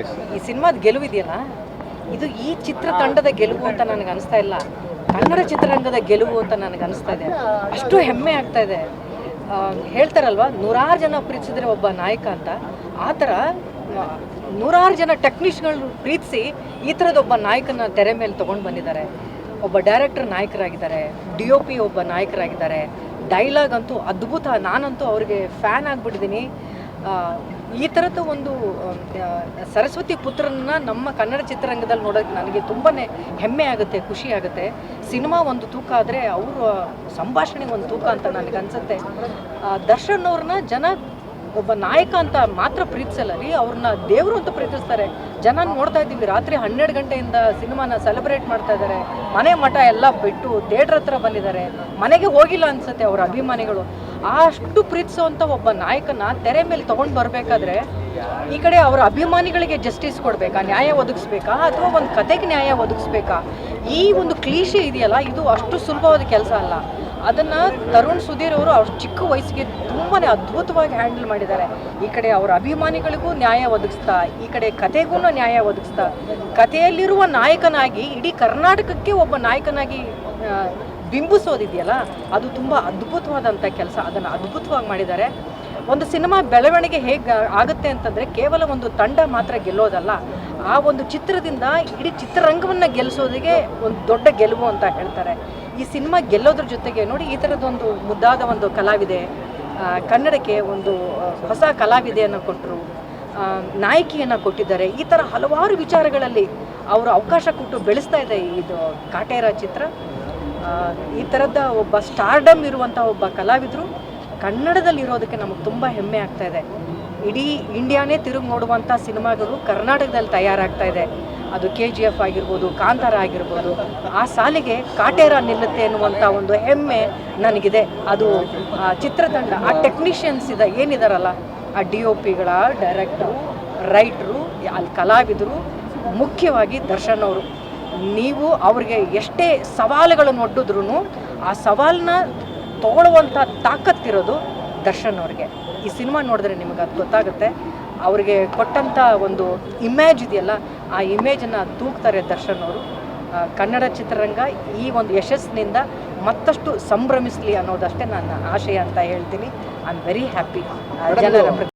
ಈ ಸಿನಿಮಾದ ಗೆಲುವಿದೆಯಲ್ಲ? ಇದು ಈ ಚಿತ್ರತಂಡದ ಗೆಲುವು ಅಂತ ನನಗೆ ಅನಿಸ್ತಾ ಇಲ್ಲ. ಕನ್ನಡ ಚಿತ್ರರಂಗದ ಗೆಲುವು ಅಂತ ನನಗೆ ಅನಿಸ್ತಾ ಇದೆ. ಅಷ್ಟು ಹೆಮ್ಮೆ ಆಗ್ತಾ ಇದೆ. ಹೇಳ್ತಾರಲ್ವಾ, ನೂರಾರು ಜನ ಪ್ರೀತಿಸಿದ್ರೆ ಒಬ್ಬ ನಾಯಕ ಅಂತ. ಆ ಥರ ನೂರಾರು ಜನ ಟೆಕ್ನಿಷಿಯನ್ಗಳು ಪ್ರೀತಿಸಿ ಈ ಥರದ ಒಬ್ಬ ನಾಯಕನ ತೆರೆ ಮೇಲೆ ತೊಗೊಂಡು ಬಂದಿದ್ದಾರೆ. ಒಬ್ಬ ಡೈರೆಕ್ಟರ್ ನಾಯಕರಾಗಿದ್ದಾರೆ, ಡಿ ಒ ಪಿ ಒಬ್ಬ ನಾಯಕರಾಗಿದ್ದಾರೆ. ಡೈಲಾಗ್ ಅಂತೂ ಅದ್ಭುತ. ನಾನಂತೂ ಅವ್ರಿಗೆ ಫ್ಯಾನ್ ಆಗಿಬಿಟ್ಟಿದ್ದೀನಿ. ಈ ಥರದ ಒಂದು ಸರಸ್ವತಿ ಪುತ್ರನ ನಮ್ಮ ಕನ್ನಡ ಚಿತ್ರರಂಗದಲ್ಲಿ ನೋಡೋಕ್ಕೆ ನನಗೆ ತುಂಬಾ ಹೆಮ್ಮೆ ಆಗುತ್ತೆ, ಖುಷಿ ಆಗುತ್ತೆ. ಸಿನಿಮಾ ಒಂದು ತೂಕ ಆದರೆ ಅವರ ಸಂಭಾಷಣೆ ಒಂದು ತೂಕ ಅಂತ ನನಗೆ ಅನಿಸುತ್ತೆ ದರ್ಶನ್ ಅವ್ರನ್ನ ಜನ ಒಬ್ಬ ನಾಯಕ ಅಂತ ಮಾತ್ರ ಪ್ರೀತಿಸಲ್ಲ ರೀ? ಅವ್ರನ್ನ ದೇವರು ಅಂತ ಪ್ರೀತಿಸ್ತಾರೆ. ಜನ ನೋಡ್ತಾ ಇದ್ದೀವಿ, ರಾತ್ರಿ ಹನ್ನೆರಡು ಗಂಟೆಯಿಂದ ಸಿನಿಮಾನ ಸೆಲೆಬ್ರೇಟ್ ಮಾಡ್ತಾ ಇದ್ದಾರೆ. ಮನೆ ಮಠ ಎಲ್ಲ ಬಿಟ್ಟು ಥಿಯೇಟ್ರ್ ಹತ್ರ ಬಂದಿದ್ದಾರೆ. ಮನೆಗೆ ಹೋಗಿಲ್ಲ ಅನ್ಸುತ್ತೆ ಅವರ ಅಭಿಮಾನಿಗಳು. ಅಷ್ಟು ಪ್ರೀತಿಸುವಂಥ ಒಬ್ಬ ನಾಯಕನ ತೆರೆ ಮೇಲೆ ತೊಗೊಂಡು ಬರಬೇಕಾದ್ರೆ ಈ ಕಡೆ ಅವರ ಅಭಿಮಾನಿಗಳಿಗೆ ಜಸ್ಟಿಸ್ ಕೊಡಬೇಕಾ? ನ್ಯಾಯ ಒದಗಿಸ್ಬೇಕಾ? ಅಥವಾ ಒಂದು ಕತೆಗೆ ನ್ಯಾಯ ಒದಗಿಸ್ಬೇಕಾ? ಈ ಒಂದು ಕ್ಲೀಶೆ ಇದೆಯಲ್ಲ, ಇದು ಅಷ್ಟು ಸುಲಭವಾದ ಕೆಲಸ ಅಲ್ಲ. ಅದನ್ನು ತರುಣ್ ಸುಧೀರ್ ಅವರು ಅವ್ರ ಚಿಕ್ಕ ವಯಸ್ಸಿಗೆ ತುಂಬಾ ಅದ್ಭುತವಾಗಿ ಹ್ಯಾಂಡಲ್ ಮಾಡಿದ್ದಾರೆ. ಈ ಕಡೆ ಅವರ ಅಭಿಮಾನಿಗಳಿಗೂ ನ್ಯಾಯ ಒದಗಿಸ್ತಾ, ಈ ಕಡೆ ಕತೆಗೂ ನ್ಯಾಯ ಒದಗಿಸ್ತಾ, ಕಥೆಯಲ್ಲಿರುವ ನಾಯಕನಾಗಿ, ಇಡೀ ಕರ್ನಾಟಕಕ್ಕೆ ಒಬ್ಬ ನಾಯಕನಾಗಿ ಬಿಂಬಿಸೋದಿದೆಯಲ್ಲ, ಅದು ತುಂಬ ಅದ್ಭುತವಾದಂಥ ಕೆಲಸ, ಅದನ್ನು ಅದ್ಭುತವಾಗಿ ಮಾಡಿದ್ದಾರೆ. ಒಂದು ಸಿನಿಮಾ ಬೆಳವಣಿಗೆ ಹೇಗೆ ಆಗುತ್ತೆ ಅಂತಂದರೆ, ಕೇವಲ ಒಂದು ತಂಡ ಮಾತ್ರ ಗೆಲ್ಲೋದಲ್ಲ, ಆ ಒಂದು ಚಿತ್ರದಿಂದ ಇಡೀ ಚಿತ್ರರಂಗವನ್ನು ಗೆಲ್ಲಿಸೋದಿಗೆ ಒಂದು ದೊಡ್ಡ ಗೆಲುವು ಅಂತ ಹೇಳ್ತಾರೆ. ಈ ಸಿನಿಮಾ ಗೆಲ್ಲೋದ್ರ ಜೊತೆಗೆ ನೋಡಿ ಈ ಥರದೊಂದು ಮುದ್ದಾದ ಒಂದು ಕಲಾವಿದೆ ಕನ್ನಡಕ್ಕೆ ಒಂದು ಹೊಸ ಕಲಾವಿದೆಯನ್ನು ಕೊಟ್ಟರು ನಾಯಕಿಯನ್ನು ಕೊಟ್ಟಿದ್ದಾರೆ. ಈ ಥರ ಹಲವಾರು ವಿಚಾರಗಳಲ್ಲಿ ಅವರು ಅವಕಾಶ ಕೊಟ್ಟು ಬೆಳೆಸ್ತಾ ಇದೆ ಇದು ಕಾಟೇರ ಚಿತ್ರ. ಈ ಥರದ ಒಬ್ಬ ಸ್ಟಾರ್ಡಮ್ ಇರುವಂಥ ಒಬ್ಬ ಕಲಾವಿದರು ಕನ್ನಡದಲ್ಲಿ ಇರೋದಕ್ಕೆ ನಮಗೆ ತುಂಬ ಹೆಮ್ಮೆ ಆಗ್ತಾ ಇದೆ. ಇಡೀ ಇಂಡಿಯಾನೇ ತಿರುಗಿ ನೋಡುವಂಥ ಸಿನಿಮಾಗಳು ಕರ್ನಾಟಕದಲ್ಲಿ ತಯಾರಾಗ್ತಾ ಇದೆ. ಅದು ಕೆ ಜಿ ಎಫ್ ಆಗಿರ್ಬೋದು, ಕಾಂತಾರ ಆಗಿರ್ಬೋದು, ಆ ಸಾಲಿಗೆ ಕಾಟೇರ ನಿಲ್ಲುತ್ತೆ ಅನ್ನುವಂಥ ಒಂದು ಹೆಮ್ಮೆ ನನಗಿದೆ. ಅದು, ಆ, ಚಿತ್ರತಂಡ, ಆ ಟೆಕ್ನಿಷಿಯನ್ಸ್ ಇದೆ ಏನಿದಾರಲ್ಲ, ಆ ಡಿ ಒ ಪಿಗಳ ಡೈರೆಕ್ಟ್ರು ರೈಟ್ರು ಅಲ್ಲಿ ಕಲಾವಿದರು, ಮುಖ್ಯವಾಗಿ ದರ್ಶನ್ ಅವರು. ನೀವು ಅವ್ರಿಗೆ ಎಷ್ಟೇ ಸವಾಲುಗಳನ್ನು ಒಡ್ಡಿದ್ರು ಆ ಸವಾಲನ್ನ ತಗೊಳ್ಳುವಂಥ ತಾಕತ್ತಿರೋದು ದರ್ಶನ್ ಅವ್ರಿಗೆ. ಈ ಸಿನಿಮಾ ನೋಡಿದ್ರೆ ನಿಮಗೆ ಅದು ಗೊತ್ತಾಗುತ್ತೆ. ಅವ್ರಿಗೆ ಕೊಟ್ಟಂಥ ಒಂದು ಇಮೇಜ್ ಇದೆಯಲ್ಲ ಆ ಇಮೇಜನ್ನು ತೂಗ್ತಾರೆ ದರ್ಶನ್ ಅವರು ಕನ್ನಡ ಚಿತ್ರರಂಗ ಈ ಒಂದು ಯಶಸ್ಸಿನಿಂದ ಮತ್ತಷ್ಟು ಸಂಭ್ರಮಿಸಲಿ ಅನ್ನೋದಷ್ಟೇ ನನ್ನ ಆಶಯ ಅಂತ ಹೇಳ್ತೀನಿ. ಐ ಆಮ್ ವೆರಿ ಹ್ಯಾಪಿ ಜನರ